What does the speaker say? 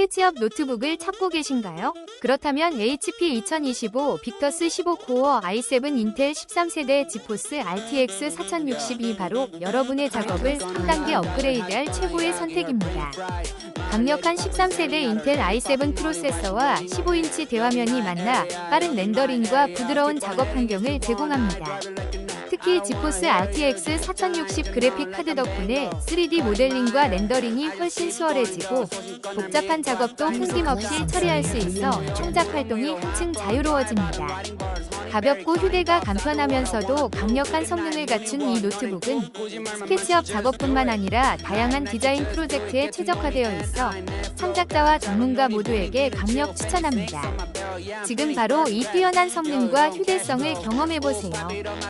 스케치업 노트북을 찾고 계신가요? 그렇다면 HP 2025 빅터스 15 코어 i7 인텔 13세대 지포스 RTX 4060이 바로 여러분의 작업을 3단계 업그레이드할 최고의 선택입니다. 강력한 13세대 인텔 i7 프로세서와 15인치 대화면이 만나 빠른 렌더링과 부드러운 작업 환경을 제공합니다. 특히 지포스 RTX 4060 그래픽 카드 덕분에 3D 모델링과 렌더링이 훨씬 수월해지고 복잡한 작업도 끊김없이 처리할 수 있어 창작 활동이 한층 자유로워집니다. 가볍고 휴대가 간편하면서도 강력한 성능을 갖춘 이 노트북은 스케치업 작업뿐만 아니라 다양한 디자인 프로젝트에 최적화되어 있어 창작자와 전문가 모두에게 강력 추천합니다. 지금 바로 이 뛰어난 성능과 휴대성을 경험해보세요.